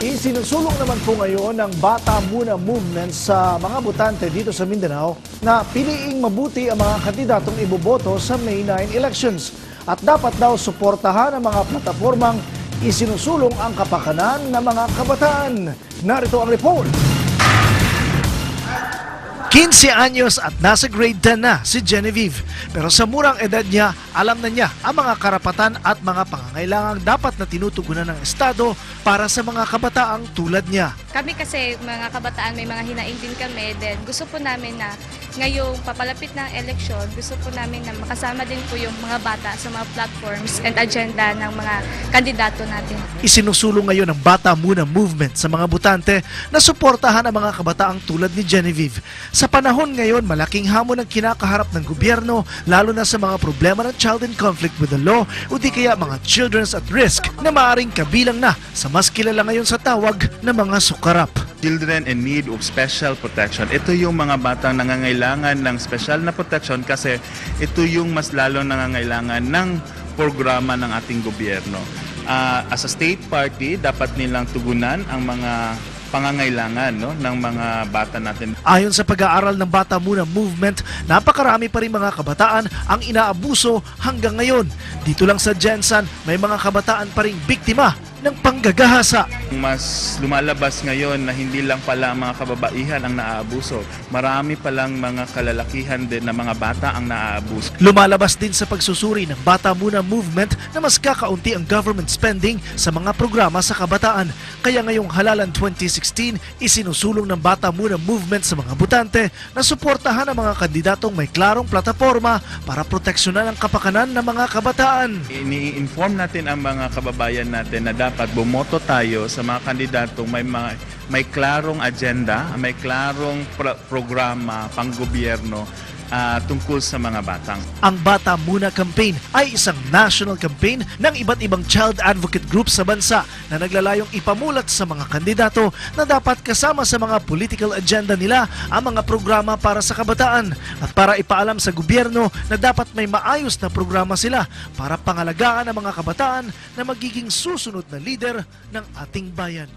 Isinusulong naman po ngayon ng Bata Muna Movement sa mga botante dito sa Mindanao na piliing mabuti ang mga kandidatong iboboto sa May 9 elections. At dapat daw suportahan ang mga plataformang isinusulong ang kapakanan ng mga kabataan. Narito ang report. 15 anyos at nasa grade 10 na si Genevieve. Pero sa murang edad niya, alam na niya ang mga karapatan at mga pangangailangang dapat na tinutugunan ng Estado para sa mga kabataang tulad niya. Kami kasi mga kabataan may mga hinaing din kami. Then gusto po namin na ngayong papalapit ng eleksyon, gusto po namin na makasama din po yung mga bata sa mga platforms and agenda ng mga kandidato natin. Isinusulong ngayon ng Bata Muna Movement sa mga butante na suportahan ang mga kabataang tulad ni Genevieve. Sa panahon ngayon, malaking hamon ang kinakaharap ng gobyerno lalo na sa mga problema ng child in conflict with the law o di kaya mga children's at risk na maaring kabilang na sa mas kilala ngayon sa tawag na mga sukarap. children in need of special protection. Ito yung mga batang nangangailangan ng special na protection kasi ito yung mas lalo nangangailangan ng programa ng ating gobyerno. Ah, as a state party, dapat nilang tugunan ang mga pangangailangan no, ng mga bata natin. Ayon sa pag-aaral ng Bata Muna Movement, napakarami pa rin mga kabataan ang inaabuso hanggang ngayon. Dito lang sa Jensen, may mga kabataan pa rin biktima ng panggagahasa. Mas lumalabas ngayon na hindi lang pala mga kababaihan ang naaabuso. Marami palang mga kalalakihan din na mga bata ang naaabuso. Lumalabas din sa pagsusuri ng Bata Muna Movement na mas kakaunti ang government spending sa mga programa sa kabataan. Kaya ngayong halalan 2016, isinusulong ng Bata Muna Movement sa mga butante na suportahan ang mga kandidatong may klarong plataforma para proteksyonan ang kapakanan ng mga kabataan. Ini-inform natin ang mga kababayan natin na dapat bumoto tayo sa mga kandidatong may mga may klarong agenda, may klarong pro- programa panggobyerno ah, tungkol sa mga batang. Ang Bata Muna Campaign ay isang national campaign ng iba't ibang child advocate groups sa bansa na naglalayong ipamulat sa mga kandidato na dapat kasama sa mga political agenda nila ang mga programa para sa kabataan at para ipaalam sa gobyerno na dapat may maayos na programa sila para pangalagaan ang mga kabataan na magiging susunod na leader ng ating bayan.